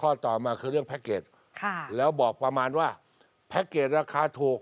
ข้อต่อมาคือเรื่องแพ็กเกจ ค่ะ แล้วบอกประมาณว่า แพ็กเกจราคาถูก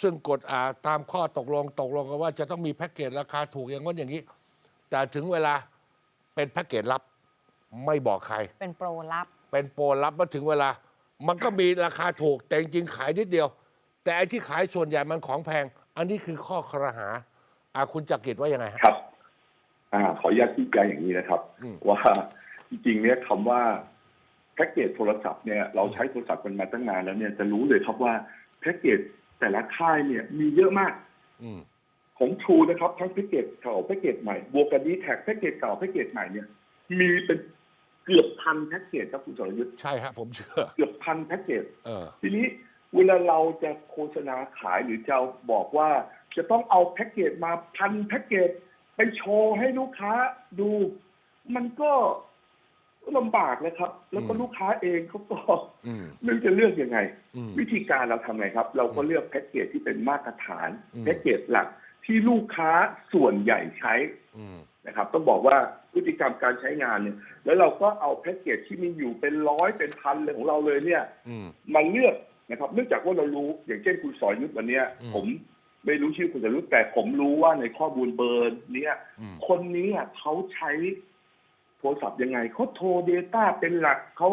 ซึ่งกฎอ่าตามข้อตกลงตกลงกันว่าจะต้องมีแพ็กเกจราคาถูกอย่างนั้นอย่างนี้ แต่ถึงเวลาเป็นแพ็กเกจลับ ไม่บอกใคร เป็นโปรลับ เป็นโปรลับมาถึงเวลา มันก็มีราคาถูกแต่จริงๆขายนิดเดียว แต่ไอ้ที่ขายส่วนใหญ่มันของแพง อันนี้คือข้อครหาอาคุณจักริดว่ายังไงฮะ ครับ อ่า ขออนุญาตชี้แจงอย่างนี้นะครับ อืม ว่าจริงๆเนี่ยคำว่า แพ็กเกจโทรศัพท์เนี่ยเราใช้โทรศัพท์กันมาตั้งนานแล้วเนี่ยจะรู้เลยครับว่าแพ็กเกจแต่ละค่ายเนี่ยมีเยอะมากอืมของทรูนะครับ ทั้งแพ็กเกจเก่าแพ็กเกจใหม่บวกกันดีแท็กแพ็กเกจเก่าแพ็กเกจใหม่เนี่ย มีเป็นเกือบพันแพ็กเกจครับคุณสรยุทธ์ใช่ฮะผมเชื่อ เกือบพันแพ็กเกจเออทีนี้เวลาเราจะโฆษณาขายหรือจะบอกว่าจะต้องเอาแพ็กเกจมาพันแพ็กเกจไปโชว์ให้ลูกค้าดู มันก็ ลำบากนะครับ แล้วก็อืมลูกค้าเองเขาก็อืมไม่รู้จะเลือกยังไงอืมวิธีการเราทำไงครับ เราก็เลือกแพ็กเกจที่เป็นมาตรฐานอืมแพ็กเกจหลักที่ลูกค้าส่วนใหญ่ใช้อืมนะครับ ต้องบอกว่าพฤติกรรมการใช้งานเนี่ย แล้วเราก็เอาแพ็กเกจที่มีอยู่เป็นร้อยเป็นพันเลยของเราเลยเนี่ยอืมมาเลือกนะครับเนื่องจากว่าเรารู้อย่างเช่นคุณสอยยุทธวันเนี้ยอืมผมไม่รู้ชื่อคุณสอยยุทธแต่ผมรู้ว่าในข้อมูลเบอร์เนี้ยอืมคนนี้อะเขาใช้ โทรศัพท์ยังไงเขาโทร Data เป็นหลักเขา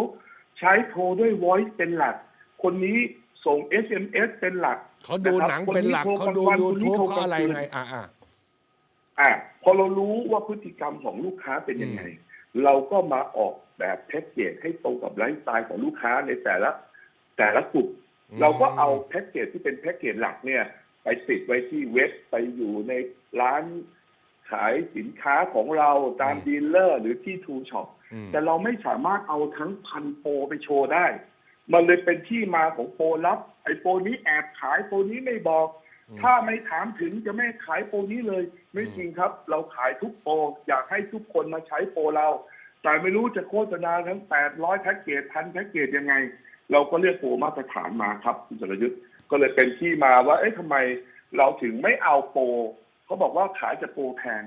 ใช้โทรด้วย Voice เป็นหลัก คนนี้ส่ง SMS เป็นหลักเขาดูหนังเป็นหลักคนเขาดูนี้โทรกลางวัน YouTube คนนี้โทรเขาอะไรกลางคืนไงอ่าอ่าอะพอเรารู้ว่าพฤติกรรมของลูกค้าเป็นยังไง เราก็มาออกแบบแพ็กเกจให้ตรงกับไลฟ์สไตล์ของลูกค้าในแต่ละ แต่ละกลุ่มอืมเราก็เอาแพ็กเกจที่เป็นแพ็กเกจหลักเนี่ย ไปติดไว้ที่เว็บไปอยู่ในร้าน ขายสินค้าของเราตามดีลเลอร์ หรือที่ทูช็อปอืมแต่เราไม่สามารถเอาทั้งพันโปรไปโชว์ได้ มันเลยเป็นที่มาของโปรลับ ไอ้โปรนี้แอบขายโปรนี้ไม่บอก ถ้าไม่ถามถึงจะไม่ขายโปรนี้เลย ไม่จริงครับ เราขายทุกโปรอยากให้ทุกคนมาใช้โปรเรา แต่ไม่รู้จะโฆษณาทั้ง 800แพ็กเกจพันแพ็กเกจยังไง เราก็เลือกโปรมาตรฐานมาครับคุณสรยุทธ์ก็เลยเป็นที่มาว่า เอ๊ะทำไมเราถึงไม่เอาโปร เขาบอกว่าขายจะโปรแพง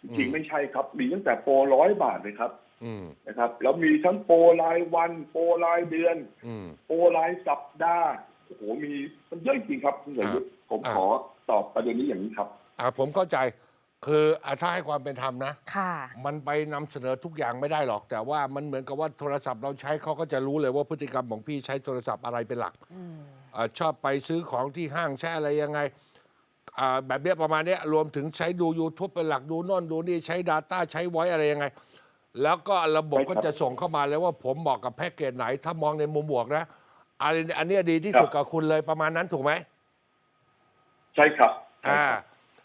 จริงๆไม่ใช่ครับ มีตั้งแต่โปรร้อยบาทเลยครับอืมนะครับ แล้วมีทั้งโปรรายวัน โปรรายเดือนอืมโปรรายสัปดาห์โอ้โหมีมันเยอะจริงครับคุณสรยุทธ์ผมอ่าขอตอบประเด็นนี้อย่างนี้ครับ อ่าผมเข้าใจคืออ่าถ้าให้ความเป็นธรรมนะค่ะมันไปนำเสนอทุกอย่างไม่ได้หรอก แต่ว่ามันเหมือนกับว่าโทรศัพท์เราใช้เขาก็จะรู้เลยว่าพฤติกรรมของพี่ใช้โทรศัพท์อะไรเป็นหลักอืมอาชอบไปซื้อของที่ห้างใช้อะไรยังไง อ่าแบบเนี้ยประมาณเนี้ยรวมถึงใช้ดู YouTube เป็นหลักดูโน่นดูนี่ใช้ Data ใช้ไว้อะไรยังไง แล้วก็ระบบใช่ครับก็จะส่งเข้ามาเลยว่าผมเหมาะกับแพ็กเกจไหน ถ้ามองในมุมบวกนะอันนี้อันเนี้ยดีที่สุดครับ กับคุณเลยประมาณนั้นถูกไหม ใช่ครับใช่อ่าครับ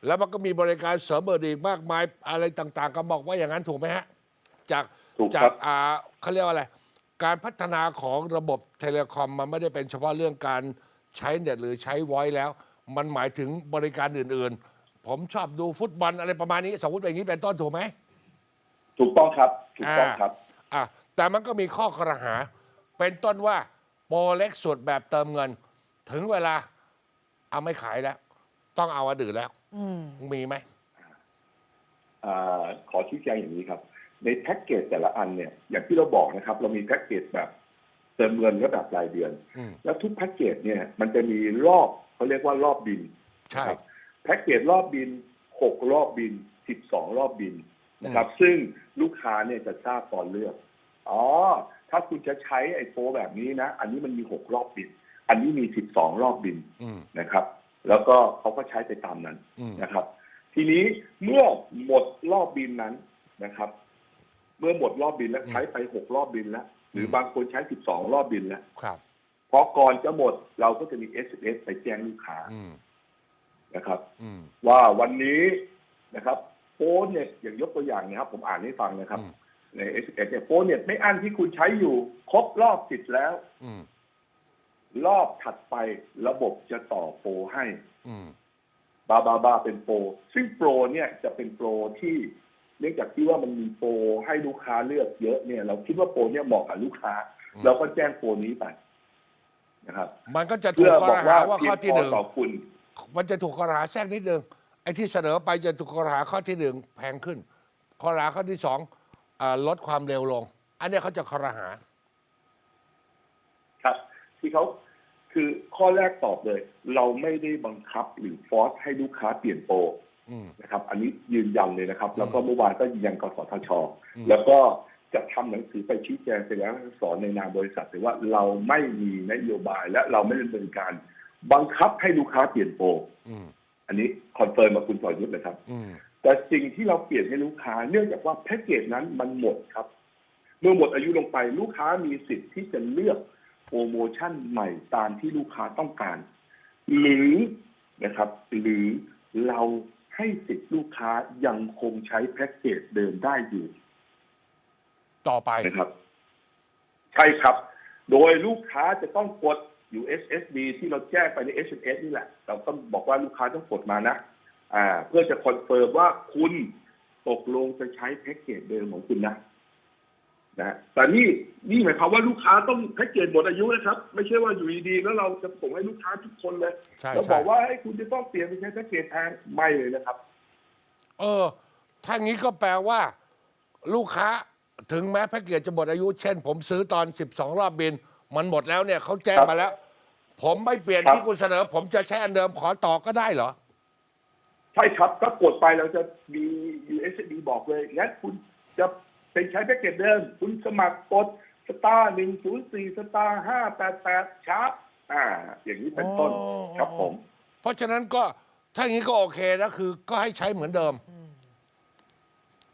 แล้วมันก็มีบริการเสริมเบอร์อีกมากมายอะไรต่างๆ ก็บอกว่าอย่างนั้นถูกไหมฮะ จากถูกจาครักบอ่าเขาเรียกว่าอะไร การพัฒนาของระบบเทเลคอมมันไม่ได้เป็นเฉพาะเรื่องการใช้เน็ตหรือใช้ไวแล้ว มันหมายถึงบริการอื่น ๆ ผมชอบดูฟุตบอลอะไรประมาณนี้ สมมติเป็นอย่างนี้เป็นต้นถูกไหมถูกต้องครับถูกต้องครับอะแต่มันก็มีข้อกระหา เป็นต้นว่าโปรเล็กสุดแบบเติมเงิน ถึงเวลาเอาไม่ขายแล้ว ต้องเอาอันอื่นแล้วอืมมีไหมอ่าขอชี้แจงอย่างนี้ครับ ในแพ็กเกจแต่ละอันเนี่ย อย่างที่เราบอกนะครับ เรามีแพ็กเกจแบบเติมเงินและแบบรายเดือนอืมแล้วทุกแพ็กเกจเนี่ย มันจะมีรอบ เขาเรียกว่ารอบบินใช่นะครับแพ็กเกจรอบบินหกรอบบินสิบสองรอบบินนะครับ ซึ่งลูกค้าเนี่ยจะทราบตอนเลือก อ๋อ ถ้าคุณจะใช้ไอ้โปรแบบนี้นะ อันนี้มันมีหกรอบบิน อันนี้มีสิบสองรอบบินอืมนะครับ แล้วก็เขาก็ใช้ไปตามนั้นอืมนะครับ ทีนี้เมื่อหมดรอบบินนั้นนะครับ เมื่อหมดรอบบินแล้วใช้ไปหกรอบบินแล้ว หรือมบางคนใช้สิบสองรอบบินแล้วครับ พอก่อนจะหมดเราก็จะมี SMS ไปแจ้งลูกค้าอืมนะครับอืมว่าวันนี้นะครับโป้เน็ตอย่างยกตัวอย่างนะครับ ผมอ่านให้ฟังนะครับอืมใน SMS เนี่ยโป้เน็ตไม่อั้นที่คุณใช้อยู่ ครบรอบสิทธิ์แล้วอืมรอบถัดไประบบจะต่อโปรให้อืมบาบาบาเป็นโปร ซึ่งโปรเนี่ยจะเป็นโปรที่เนื่องจากที่ว่ามันมีโปรให้ลูกค้าเลือกเยอะเนี่ย เราคิดว่าโปรเนี่ยเหมาะกับลูกค้าอืมเราก็แจ้งโปรนี้ไป นะครับมันก็จะถูเพื่กอข้อบอกหาว่าว่าเพีข้ยองที่พหอนึ่งต่อคุณมันจะถูกข้อหาแทรกนิดนึงไอ้ที่เสนอไปจะถูกข้อหาข้อที่หนึ่งแพงขึ้น ข้อหาข้อที่สองอ่าลดความเร็วลง อันเนี้ยเขาจะข้อหาที่เขาคือข้อแรกตอบเลย เราไม่ได้บังคับหรือฟอร์สให้ลูกค้าเปลี่ยนโปรอืมนะครับ อันนี้ยืนยันเลยนะครับ แล้วก็เมื่อวานก็ยืนยันกสทชอืมแล้วก็ จะทำหนังสือไปชี้แจงไปแล้วสอนในนามบริษัทเลยว่าเราไม่มีนโยบายและเราไม่ดำเนินการ บังคับให้ลูกค้าเปลี่ยนโปรอืมอันนี้คอนเฟิร์มมาคุณสอยุทธเลยครับอืมแต่สิ่งที่เราเปลี่ยนให้ลูกค้า เนื่องจากว่าแพ็กเกจนั้นมันหมดครับ เมื่อหมดอายุลงไปลูกค้ามีสิทธิ์ที่จะเลือกโปรโมชั่นใหม่ตามที่ลูกค้าต้องการ หรือนะครับ หรือเราให้สิทธิ์ลูกค้ายังคงใช้แพ็กเกจเดิมได้อยู่ ต่อไปนะครับ ใช่ครับ โดยลูกค้าจะต้องกด USSD ที่เราแจ้งไปใน SMS นี่แหละ เราต้องบอกว่าลูกค้าต้องกดมานะอ่า เพื่อจะคอนเฟิร์มว่าคุณตกลงจะใช้แพ็กเกจเดิมของคุณนะนะแต่นี่นี่หมายความว่าลูกค้าต้องแพ็กเกจหมดอายุนะครับ ไม่ใช่ว่าอยู่ดีๆแล้วเราจะส่งให้ลูกค้าทุกคนเลยใช่เราบใช่อกว่าให้คุณจะต้องเปลี่ยนไปใช้แพ็กเกจแทนไม่เลยนะครับ เออถ้างี้ก็แปลว่า ลูกค้า ถึงแม้แพ็กเกจจะหมดอายุ เช่น ผมซื้อตอน 12 รอบบิน มันหมดแล้วเนี่ยเขาแจ้งครับมาแล้ว ผมไม่เปลี่ยนครับ ที่คุณเสนอ ผมจะใช้อันเดิมขอต่อก็ได้เหรอ ใช่ครับก็กดไปเราจะมี USD บอกเลยงั้นคุณจะเป็นใช้แพ็กเกจเดิม คุณสมัครกดสตาร์หนึ่งศูนย์สี่สตาร์ห้าแปดแปดชาร์ปอ่า อย่างนี้เป็นต้น อ๋อ ครับผม เพราะฉะนั้นก็ถ้าอย่างนี้ก็โอเคนะคือก็ให้ใช้เหมือนเดิม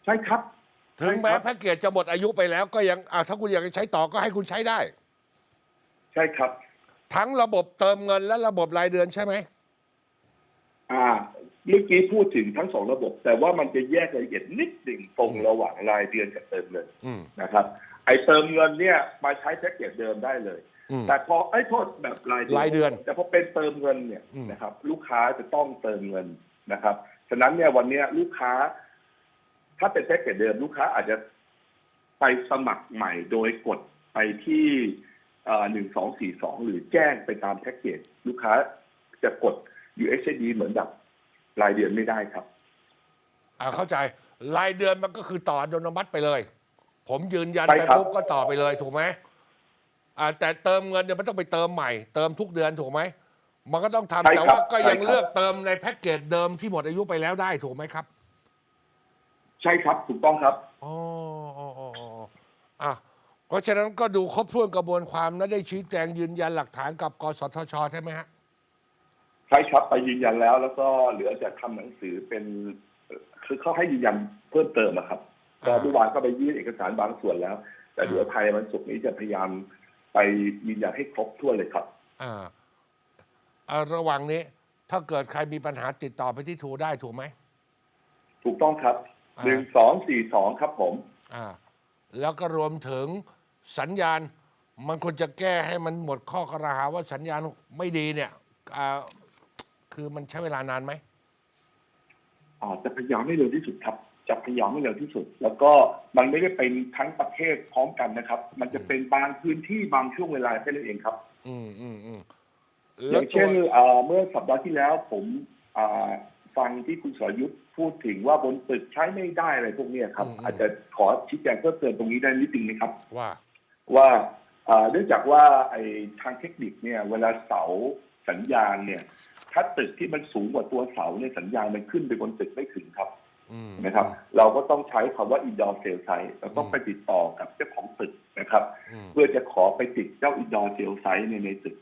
ใช่ครับ ถึงแม้ใช่ครับแพ็กเกจจะหมดอายุไปแล้วก็ยังอ่าถ้าคุณอยากจะใช้ต่อก็ให้คุณใช้ได้ ใช่ครับ ทั้งระบบเติมเงินและระบบรายเดือนใช่ไหมอ่าเมื่อกี้พูดถึงทั้งสองระบบ แต่ว่ามันจะแยกรายละเอียดนิดหนึ่งตรงระหว่างรายเดือนกับเติมเงินอืม นะครับ ไอ้เติมเงินเนี่ยมาใช้แพ็กเกจเดิมได้เลย อืม แต่พอไอ้โทษแบบรายเดือนรายเดือนแต่พอเป็นเติมเงินเนี่ยอืม นะครับ ลูกค้าจะต้องเติมเงินนะครับฉะนั้นเนี่ยวันเนี้ยลูกค้า ถ้าเป็นแพ็กเกจเดิมลูกค้าอาจจะไปสมัครใหม่โดยกดไปที่หนึ่งสองสี่สองหรือแจ้งไปตามแพ็กเกจลูกค้าจะกด USD เหมือนแบบรายเดือนไม่ได้ครับ อ่าเข้าใจรายเดือนมันก็คือต่ออัตโนมัติไปเลย ผมยืนยันใช่ไปครับ ปุ๊บก็ต่อไปเลยถูกไหมอ่าแต่เติมเงินเนี่ยมันต้องไปเติมใหม่ เติมทุกเดือนถูกไหมมันก็ต้องทำใช่แต่ครับว่าก็ยังใช่ครับ เลือกเติมในแพ็กเกจเดิมที่หมดอายุไปแล้วได้ถูกไหมครับ ใช่ครับถูกต้องครับ อ๋ออ๋ออ๋ออ๋ออะเพราะฉะนั้นก็ดูครบถ้วนกระบวนความและได้ชี้แจงยืนยันหลักฐานกับกสทชใช่ไหมฮะ ใช่ครับไปยืนยันแล้ว แล้วก็เหลือจะทำหนังสือเป็นเอ่อคือเขาให้ยืนยันเพิ่มเติมอะครับก็อ่า เมื่อวานก็ไปยื่นเอกสารบางส่วนแล้ว แต่อ่าเดี๋ยวภายในวันศุกร์นี้จะพยายามไปยืนยันให้ครบถ้วนเลยครับ อ่าอ่าระหว่างนี้ ถ้าเกิดใครมีปัญหาติดต่อไปที่ทูได้ถูกไหม ถูกต้องครับอ่า หนึ่งสองสี่สองครับผมอ่าแล้วก็รวมถึงสัญญาณ มันควรจะแก้ให้มันหมดข้อกระหาว่าสัญญาณไม่ดีเนี่ยอ่าคือมันใช้เวลานานไหมอ่าจะพยายามให้เร็วที่สุดครับ จะพยายามให้เร็วที่สุด แล้วก็มันไม่ได้เป็นทั้งประเทศพร้อมกันนะครับ มันจะเป็นบางพื้นที่บางช่วงเวลาแค่นั้นเองครับ อืมอืมอืมอแล้วย่างตัเช่วนเอ่อเมื่อสัปดาห์ที่แล้วผมอ่าฟังที่คุณสรยุทธ์ พูดถึงว่าบนตึกใช้ไม่ได้อะไรพวกเนี้ยครับ อาจจะขอชี้แจงเพิ่มเติมตรงนี้ได้นิดนึงนะครับ ว่าว่าอ่าเนื่องจากว่าไอ้ทางเทคนิคเนี่ย เวลาเสาสัญญาณเนี่ย ถ้าตึกที่มันสูงกว่าตัวเสาเนี่ยสัญญาณมันขึ้นไปบนตึกไม่ถึงครับอืมนะครับ เราก็ต้องใช้คำว่า indoor cell site เราต้องไปติดต่อกับเจ้าของตึกนะครับอืมเพื่อจะขอไปติดเจ้า indoor cell site ในในตึก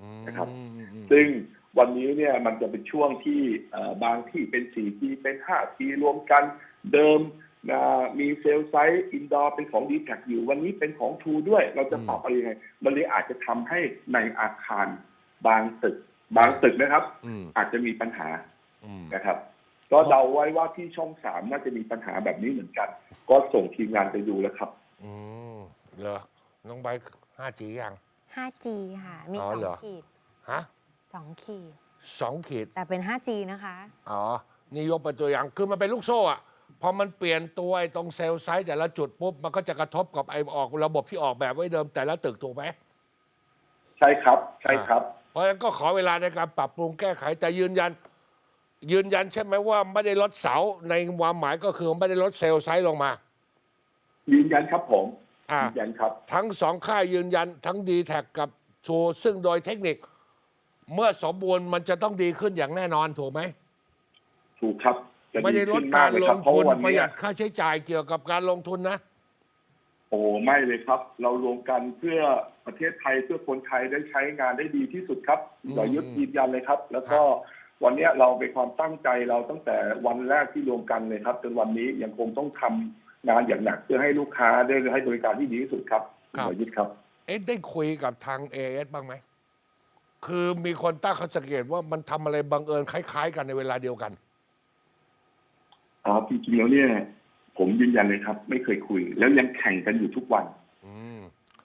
อืมนะครับอืมอืมซึ่ง วันนี้เนี่ยมันจะเป็นช่วงที่เอ่อบางที่เป็น 4G เป็น 5G รวมกันเดิมนะมีเซลล์ไซต์อินดอร์เป็นของ d t แทอยู่ วันนี้เป็นของ True ด้วย เราจะปรับอะไรยังไง มันเลยอาจจะทำให้ในอาคารบางตึก บางตึกนะครับอืมอาจจะมีปัญหาอืมนะครับ ก็เดาไว้ว่าที่ช่องสามน่าจะมีปัญหาแบบนี้เหมือนกัน ก็ส่งทีมงานไปดูแล้วครับ อืมเหรอน้องใบ 5G ยัง 5G ค่ะ มีอ๋อสองเหรอขีดฮะ สองขีด สองขีด แต่เป็น 5G นะคะ อ๋อ นี่ยกเป็นตัวอย่าง คือมันเป็นลูกโซ่อะพอมันเปลี่ยนตัวไอ้ตรงเซลล์ไซต์แต่ละจุดปุ๊บ มันก็จะกระทบกับไอ้ออกระบบที่ออกแบบไว้เดิมแต่ละตึกถูกไหมใช่ครับ ใช่ครับ เพราะฉะนั้นก็ขอเวลาในการปรับปรุงแก้ไขแต่ยืนยัน ยืนยันใช่ไหมว่าไม่ได้ลดเสาในความหมายก็คือไม่ได้ลดเซลล์ไซต์ลงมา ยืนยันครับผมอ่ายืนยันครับ ทั้งสองค่ายยืนยันทั้งดีแท็กับถูกซึ่งโดยเทคนิค เมื่อสมบูรณ์มันจะต้องดีขึ้นอย่างแน่นอนถูกไหมถูกครับจะไม่ได้ลดขึ้นการเลยลคบงเพราะทุนว่าวันประหเนี้ยัยดค่าใช้จ่ายเกี่ยวกับการลงทุนนะ โอ้ไม่เลยครับ เรารวมกันเพื่อประเทศไทยเพื่อคนไทยได้ใช้งานได้ดีที่สุดครับอืมสอยุทธยืนยันเลยครับ แล้วก็วันเนี้ยเราเป็นความตั้งใจเราตั้งแต่วันแรกที่รวมกันเลยครับจนวันนี้ยังคงต้องทำงานอย่างหนักเพื่อให้ลูกค้าได้ให้บริการที่ดีที่สุดครับสอยุทธครับ เอ๊ะได้คุยกับทางเอเอสบ้างไหม คือมีคนตั้งข้อสังเกตว่ามันทำอะไรบังเอิญคล้าย ๆ กันในเวลาเดียวกัน อ๋อจริงๆแล้วเนี่ย ผมยืนยันเลยครับ ไม่เคยคุย แล้วยังแข่งกันอยู่ทุกวันอืม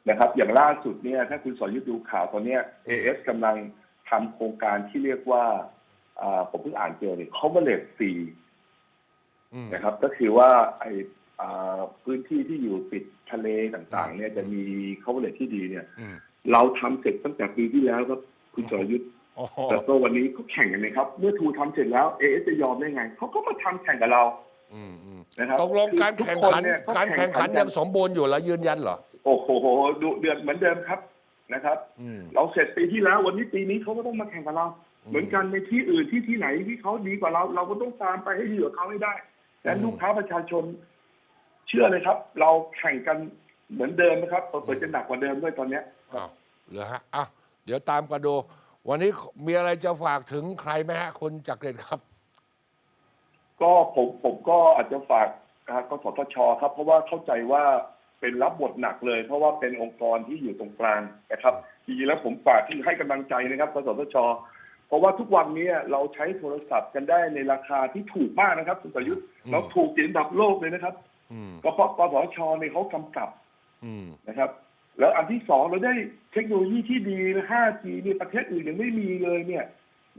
นะครับ อย่างล่าสุดเนี่ย ถ้าคุณสอยุทธดูข่าวตอนเนี้ย AS กำลังทำโครงการที่เรียกว่าอ่าผมเพิ่งอ่านเจอเนี่ย coverage ฟรีอืมนะครับ ก็คือว่าไออ่าพื้นที่ที่อยู่ติดทะเลต่างๆ เนี่ยจะมี coverage ที่ดีเนี่ย อืม เราทำเสร็จตั้งแต่ปีที่แล้วครับ คุณสอยุทธโอ้โหแต่ก็วันนี้ก็แข่งกันเลยครับ เมื่อทูทำเสร็จแล้ว AS จะยอมได้ไงเขาก็มาทำแข่งกับเราอืมอืมนะครับตกลงการทุแข่งคขันเยการแข่งขันกัยังสมบูรณ์อยู่แล้วยืนยันเหรอ โอ้โหดุเดือดเหมือนเดิมครับนะครับอืมเราเสร็จปีที่แล้ววันนี้ปีนี้เขาก็ต้องมาแข่งกับเราอืมเหมือนกันในที่อื่นที่ที่ไหนที่เขาดีกว่าเรา เราก็ต้องตามไปให้ดีกว่าเขาให้ได้ดังนั้นอืมลูกค้าประชาชน เชื่อเลยครับ เราแข่งกันเหมือนเดิมนะครับเปิดจะหนักกว่าเดิมด้วยตอนเนี้ยอ้าวเหรอฮะอ้าว เดี๋ยวตามกันดู วันนี้มีอะไรจะฝากถึงใครไหมฮะคุณจักรเดชครับ ก็ผมผมก็อาจจะฝากนะกสทชครับ เพราะว่าเข้าใจว่าเป็นรับบทหนักเลย เพราะว่าเป็นองค์กรที่อยู่ตรงกลางนะครับจริงๆแล้วผมฝากที่ให้กำลังใจนะครับกสทช เพราะว่าทุกวันนี้เราใช้โทรศัพท์กันได้ในราคาที่ถูกมากนะครับคุณประยุทธ์อืมเราถูกติดอันดับโลกเลยนะครับอืมก็เพราะกสทชเนี่ยเขากำกับอืมนะครับ แล้วอันที่สองเราได้เทคโนโลยีที่ดี 5G เนี่ยประเทศอื่นยังไม่มีเลยเนี่ย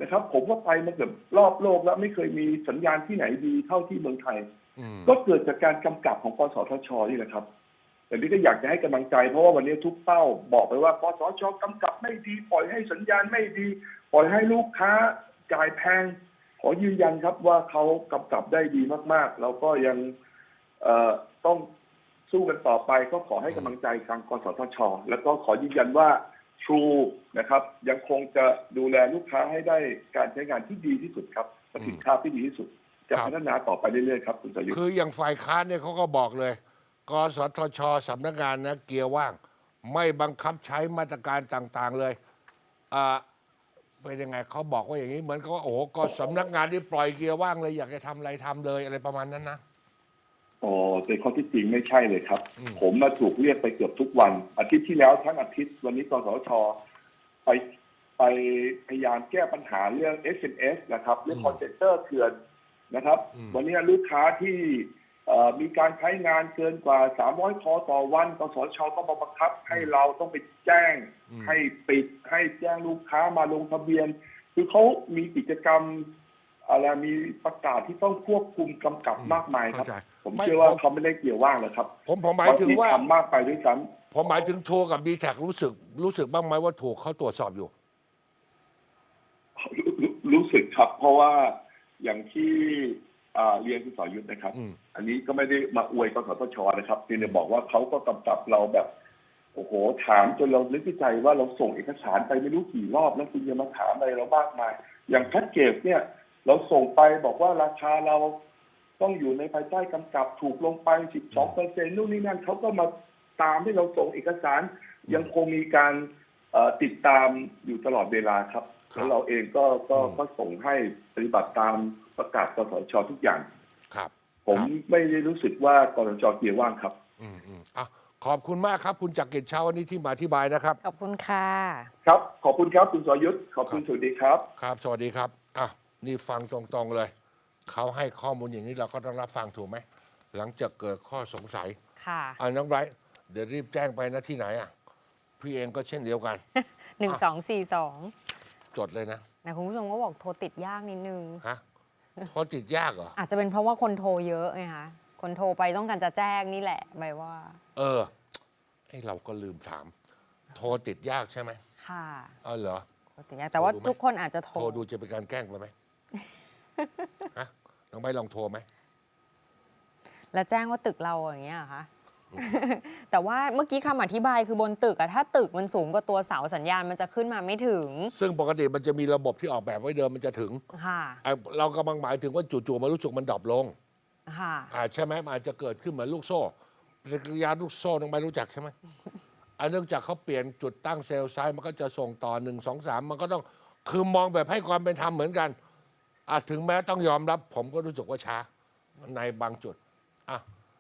นะครับ ผมก็ไปมาเกือบรอบโลกแล้วไม่เคยมีสัญญาณที่ไหนดีเท่าที่เมืองไทยอืมก็เกิดจากการกำกับของกสทชนี่แหละครับแต่นี่ก็อยากจะให้กำลังใจเพราะว่าวันนี้ทุกเป้าบอกไปว่ากสทชกำกับไม่ดี ปล่อยให้สัญญาณไม่ดี ปล่อยให้ลูกค้าจ่ายแพง ขอยืนยันครับว่าเขากำกับได้ดีมากๆ แล้วก็ยังเอ่อต้อง สู้กันต่อไปก็ขอให้กำลังใจทางกสทช แล้วก็ขอยืนยันว่า True นะครับ ยังคงจะดูแลลูกค้าให้ได้การใช้งานที่ดีที่สุดครับประสิทธิภาพที่ดีที่สุด จะพัฒนาต่อไปเรื่อยๆครับคุณสรยุทธ์คืออย่างฝ่ายค้านเนี่ยเขาก็บอกเลย กสทชสำนักงานนะเกียร์ว่าง ไม่บังคับใช้มาตรการต่างๆเลยอ่าเป็นยังไงเขาบอกว่าอย่างนี้เหมือนกับว่าโอ้โหก็สำนักงานที่ปล่อยเกียร์ว่างเลยอยากจะทำอะไรทำเลยอะไรประมาณนั้นนะ อ๋อแต่ข้อที่จริงไม่ใช่เลยครับอืมผมมาถูกเรียกไปเกือบทุกวัน อาทิตย์ที่แล้วทั้งอาทิตย์วันนี้กสทชไปไปพยายามแก้ปัญหาเรื่อง SMS นะครับเรื่องคอนเซนเตอร์เถื่อนนะครับ วันนี้ลูกค้าที่เอ่อมีการใช้งานเกินกว่า 300 คอต่อวัน กสทชก็มาบังคับ ให้เราต้องไปแจ้ง ให้ปิด ให้แจ้งลูกค้ามาลงทะเบียน คือเขามีกิจกรรม อะไรมีประกาศที่ต้องควบคุมกำกับมากมายครับ เข้าใจผมไม่เชื่อว่าผม เขาไม่ได้เกี่ยวว่างหรอกครับผมผมหมายถึงว่า บทีทำมากไปด้วยซ้ผมหมายถึงทัวร์กับดีแท็รู้สึก รู้สึกบ้างไหมว่าถูกเขาตรวจสอบอยู่ำรู้รู้สึกครับ เพราะว่าอย่างที่อ่าเรียนคุณสอยุทธนะครับ อืม อันนี้ก็ไม่ได้มาอวยกสทชนะครับเพียงแต่บอกว่าเขาก็กำกับเราแบบ โอ้โหถามจนเรานึกในใจว่าเราส่งเอกสารไปไม่รู้กี่รอบแล้วคุณจะมาถามอะไรเรามากมาย อย่างแพ็กเกจเนี่ย เราส่งไปบอกว่าราคาเราต้องอยู่ในภายใต้กำกับถูกลงไป 12เปอร์เซ็นต์นู่นนี่นั่นเขาก็มาตามให้เราส่งเอกสารยังคงมีการเอ่อติดตามอยู่ตลอดเวลาครับครับแล้วเราเองก็ก็อืมก็ส่งให้ปฏิบัติตามประกาศกสทชทุกอย่างครับ ผมครับไม่ได้รู้สึกว่ากสทชเกียร์ว่างครับ อืมอืมอะขอบคุณมากครับ คุณจักรกิจเช้าวันนี้ที่มาอธิบายนะครับ ขอบคุณค่ะ ครับ ขอบคุณครับคุณสรยุทธ์ขอบคุณสวัสดีครับ ครับ สวัสดีครับอะ นี่ฟังตรงๆเลย เขาให้ข้อมูลอย่างนี้เราก็ต้องรับฟังถูกไหม หลังจากเกิดข้อสงสัยค่ะอ่าน้องไบรท์เดี๋ยวรีบแจ้งไปนะที่ไหนอะ พี่เองก็เช่นเดียวกัน หนึ่งสองสี่สองจดเลยนะนะคุณผู้ชมก็บอกโทรติดยากนิดนึง ฮะโทรติดยากเหรอ อาจจะเป็นเพราะว่าคนโทรเยอะไงคะ คนโทรไปต้องการจะแจ้งนี่แหละใบว่า เออไอเราก็ลืมถาม โทรติดยากใช่ไหมค่ะ เออเหรอ โทรติดยากแต่ว่าโทรดูไหม ทุกคนอาจจะโทร โทรดูจะเป็นการแกล้งไปไหม ฮะน้องไบร์ทลองโทรไหม แล้วแจ้งว่าตึกเราอย่างเงี้ยเหรอคะ แต่ว่าเมื่อกี้คำอธิบายคือบนตึกอะถ้าตึกมันสูงกว่าตัวเสาสัญญาณมันจะขึ้นมาไม่ถึง ซึ่งปกติมันจะมีระบบที่ออกแบบไว้เดิมมันจะถึงค่ะ ไอ้เรากำลังหมายถึงว่าจู่ๆมันรู้สึกมันดรอปลงค่ะ อ่าใช่ไหมมันอาจจะเกิดขึ้นเหมือนลูกโซ่ปฏิกิริยาลูกโซ่ต้องไม่รู้จักใช่ไหม อันเนื่องจากเขาเปลี่ยนจุดตั้งเซลล์ไซด์มันก็จะส่งต่อหนึ่งสองสามมันก็ต้องคือมองแบบให้ความเป็นธรรมเหมือนกัน อะถึงแม้ต้องยอมรับ ผมก็รู้สึกว่าช้าในบางจุดอะ